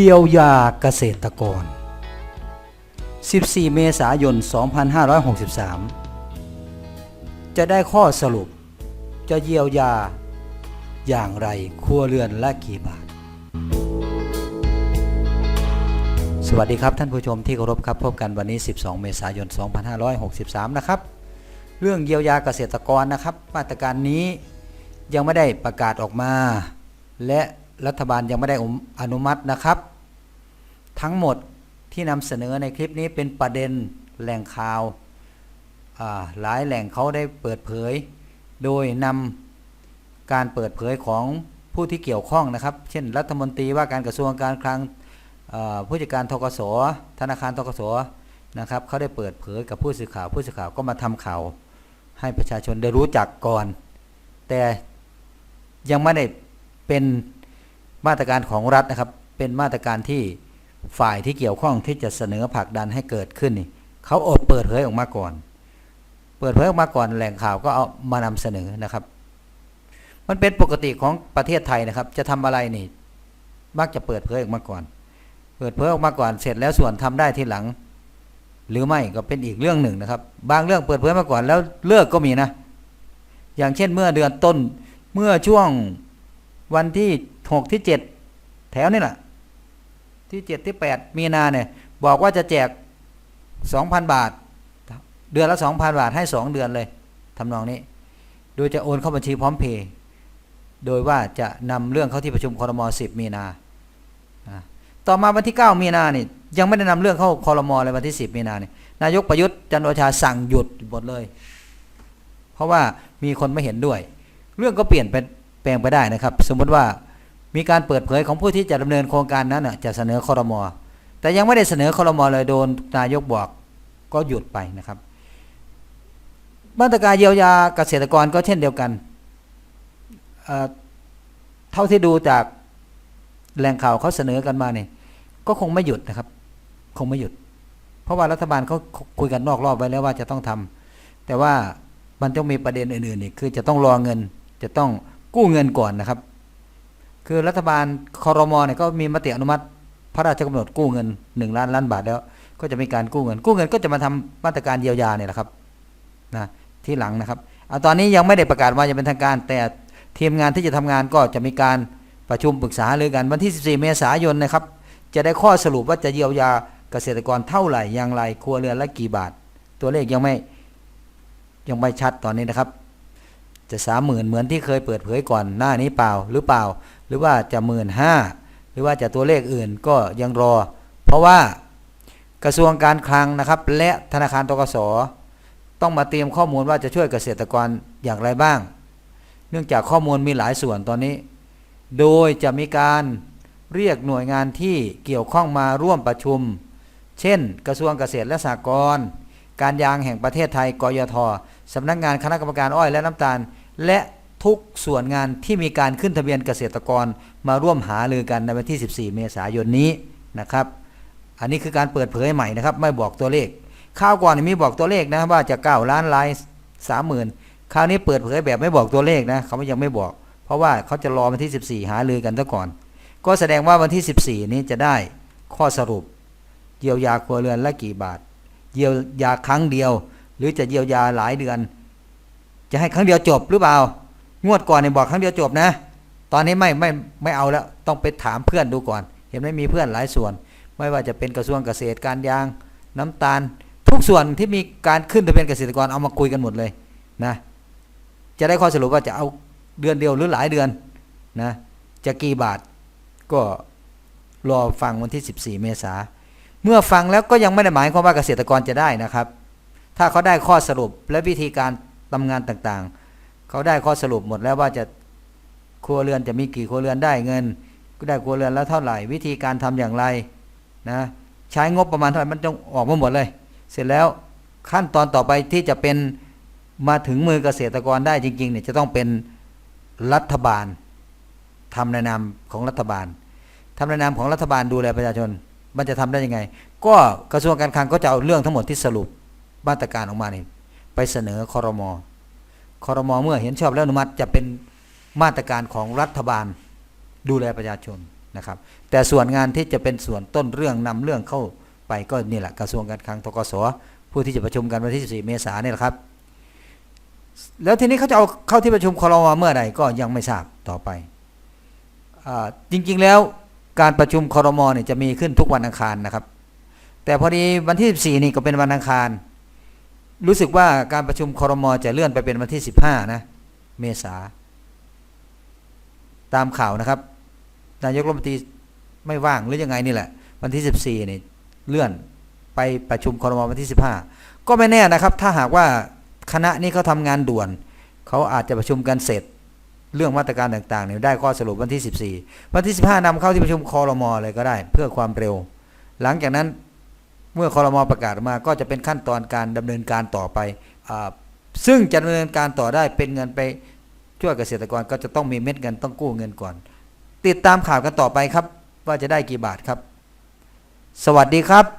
เยียวยาเกษตรกร 14 เมษายน 2563 จะได้ข้อสรุป จะเยียวยาอย่างไรครัวเรือนและกี่บาท สวัสดีครับท่านผู้ชมที่เคารพครับ พบกันวันนี้ 12 เมษายน 2563 นะครับ เรื่องเยียวยาเกษตรกรนะครับ มาตรการนี้ยังไม่ได้ประกาศออกมา และ รัฐบาลยังไม่ได้อนุมัตินะครับ ทั้งหมดที่นำเสนอในคลิปนี้เป็นประเด็นแหล่งข่าวาหลายแหล่งเขาได้เปิดเผย โดยนำการเปิดเผยของผู้ที่เกี่ยวข้องนะครับ เช่น รัฐมนตรีว่าการกระทรวงการคลังผู้จัดการทกสธนาคารทกสนะครับเขาได้เปิดเผยกับผู้สื่อข่าวผู้สื่อข่าวก็มาทำข่าวให้ประชาชนได้รู้จักก่อน แต่ยังไม่ได้เป็น มาตรการของรัฐนะครับ เป็นมาตรการที่ฝ่ายที่เกี่ยวข้องที่จะเสนอผลักดันให้เกิดขึ้นนี่เขาอดเปิดเผยออกมาก่อน เปิดเผยออกมาก่อนแหล่งข่าวก็เอามานำเสนอนะครับ มันเป็นปกติของประเทศไทยนะครับ จะทำอะไรนี่ มักจะเปิดเผยออกมาก่อน เปิดเผยออกมาก่อนเสร็จแล้วส่วนทำได้ทีหลัง หรือไม่ก็เป็นอีกเรื่องหนึ่งนะครับ บางเรื่องเปิดเผยมาก่อนแล้วเลิกก็มีนะ อย่างเช่นเมื่อเดือนต้นเมื่อช่วงวันที่ หกที่เจ็ดแถวนี่แหละที่เจ็ดที่แปดมีนาเนี่ย บอกว่าจะแจกสองพันบาท เดือนละสองพันบาทให้สองเดือนเลยทำนองนี้ โดยจะโอนเข้าบัญชีพร้อมเพย์โดยว่าจะนำเรื่องเข้าที่ประชุมคอรมอสิบมีนาต่อมาวันที่เก้ามีนาเนี่ยยังไม่ได้นำเรื่องเข้าคอรมอเลยวันที่สิบมีนาเนี่ยนายกประยุทธ์จันโอชาสั่งหยุดหมดเลย เพราะว่ามีคนไม่เห็นด้วย เรื่องก็เปลี่ยนไปแปลงไปได้นะครับ สมมติว่า มีการเปิดเผยของผู้ที่จะดำเนินโครงการนั้นน่ะจะเสนอคอรมอแต่ยังไม่ได้เสนอคอรมอเลยโดนนายกบอกก็หยุดไปนะครับ มาตรการเยียวยาเกษตรกรก็เช่นเดียวกันเเท่าที่ดูจากแหล่งข่าวเขาเสนอกันมาเนี่ยก็คงไม่หยุดนะครับ คงไม่หยุด เพราะว่ารัฐบาลเขาคุยกันนอกรอบไว้แล้วว่าจะต้องทำแต่ว่ามันต้องมีประเด็นอื่นๆอีกคือจะต้องรอเงิน จะต้องกู้เงินก่อนนะครับ คือรัฐบาลคอรมอเนี่ยก็มีมติอนุมัติ พระราชกำหนดกู้เงินหนึ่งล้านล้านบาทแล้ว ก็จะมีการกู้เงิน กู้เงินก็จะมาทำมาตรการเยียวยาเนี่ยแหละครับนะที่หลังนะครับเอาตอนนี้ยังไม่ได้ประกาศว่าจะเป็นทางการ แต่ทีมงานที่จะทำงานก็จะมีการประชุมปรึกษาหรือกันวันที่ 14 เมษายนนะครับ จะได้ข้อสรุปว่าจะเยียวยาเกษตรกรเท่าไหร่อย่างไรครัวเรือนละกี่บาท ตัวเลขยังไม่ยังไม่ชัดตอนนี้นะครับ จะสามหมื่นเหมือนที่เคยเปิดเผยก่อนหน้านี้เปล่าหรือเปล่า หรือว่าจะหมื่นห้าหรือว่าจะตัวเลขอื่นก็ยังรอ เพราะว่ากระทรวงการคลังนะครับ และธนาคารตกสต้องมาเตรียมข้อมูลว่าจะช่วยเกษตรกรอย่างไรบ้าง เนื่องจากข้อมูลมีหลายส่วนตอนนี้ โดยจะมีการเรียกหน่วยงานที่เกี่ยวข้องมาร่วมประชุม เช่น กระทรวงเกษตรและสหกรณ์ การยางแห่งประเทศไทย กยทสำนักงานคณะกรรมการอ้อยและน้ำตาล และ ทุกส่วนงานที่มีการขึ้นทะเบียนเกษตรกรมาร่วมหารือกันในวันที่ 14 เมษายนนี้นะครับ อันนี้คือการเปิดเผยใหม่นะครับ ไม่บอกตัวเลขข้าวก่อนมีบอกตัวเลขนะว่าจะ9ล้านลาย30,000คราวนี้เปิดเผยแบบไม่บอกตัวเลขนะเขายังไม่บอก เพราะว่าเขาจะรอวันที่ 14 หารือกันซะก่อน ก็แสดงว่าวันที่ 14 นี้จะได้ข้อสรุป เยียวยาครัวเรือนละกี่บาท เยียวยาครั้งเดียว หรือจะเยียวยาหลายเดือน จะให้ครั้งเดียวจบหรือเปล่า งวดก่อนเนี่ยบอกครั้งเดียวจบนะ ตอนนี้ไม่ไม่ไม่เอาแล้วต้องไปถามเพื่อนดูก่อน เห็นไหมมีเพื่อนหลายส่วน ไม่ว่าจะเป็นกระทรวงเกษตรการยาง น้ำตาล ทุกส่วนที่มีการขึ้นทะเบียนเกษตรกรเอามาคุยกันหมดเลยนะจะได้ข้อสรุปว่าจะเอาเดือนเดียวหรือหลายเดือนนะจะกี่บาทก็รอฟังวันที่ 14 เมษาเมื่อฟังแล้วก็ยังไม่ได้หมายความว่าเกษตรกรจะได้นะครับ ถ้าเขาได้ข้อสรุปและวิธีการทำงานต่างๆ เขาได้ข้อสรุปหมดแล้วว่าจะครัวเรือนจะมีกี่ครัวเรือนได้เงินก็ได้ครัวเรือนแล้วเท่าไหร่ วิธีการทำอย่างไรนะใช้งบประมาณเท่าไหร่มันต้องออกมาหมดเลย เสร็จแล้วขั้นตอนต่อไปที่จะเป็นมาถึงมือเกษตรกรได้จริงๆเนี่ยจะต้องเป็นรัฐบาลทำในนามของรัฐบาลทำในนามของรัฐบาลดูแลประชาชน มันจะทำได้ยังไง ก็กระทรวงการคลังก็จะเอาเรื่องทั้งหมดที่สรุปมาตรการออกมานี่ไปเสนอคอรมอ คอรมอเมื่อเห็นชอบแล้วอนุมัติจะเป็นมาตรการของรัฐบาลดูแลประชาชนนะครับ แต่ส่วนงานที่จะเป็นส่วนต้นเรื่องนำเรื่องเข้าไปก็นี่แหละกระทรวงการคลังทกสผู้ที่จะประชุมกันวันที่ 14 เมษายนนี่แหละครับ แล้วทีนี้เขาจะเอาเข้าที่ประชุมคอรมอเมื่อไหร่ก็ยังไม่ทราบต่อไปอจริงๆแล้วการประชุมคอรมอเนี่ยจะมีขึ้นทุกวันอังคารนะครับ แต่พอดีวันที่ 14 นี่ก็เป็นวันอังคาร รู้สึกว่าการประชุมครมจะเลื่อนไปเป็นวันที่ 15 นะ เมษา ตามข่าวนะครับ นายกรัฐมนตรีไม่ว่างหรือยังไงนี่แหละ วันที่ 14นี่เลื่อนไปประชุมครมวันที่ 15 ก็ไม่แน่นะครับ ถ้าหากว่าคณะนี้เขาทำงานด่วน เขาอาจจะประชุมกันเสร็จ เรื่องมาตรการต่างๆเนี่ยได้ข้อสรุปวันที่ 14 วันที่ 15นำเข้าที่ประชุมคอรมอเลยก็ได้ เพื่อความเร็ว หลังจากนั้น เมื่อคอรมอประกาศมาก็จะเป็นขั้นตอนการดำเนินการต่อไปอซึ่งจะดำเนินการต่อได้เป็นเงินไปช่วยเกษตรกรก็จะต้องมีเม็ดเงินต้องกู้เงินก่อน ติดตามข่าวกันต่อไปครับ ว่าจะได้กี่บาทครับ สวัสดีครับ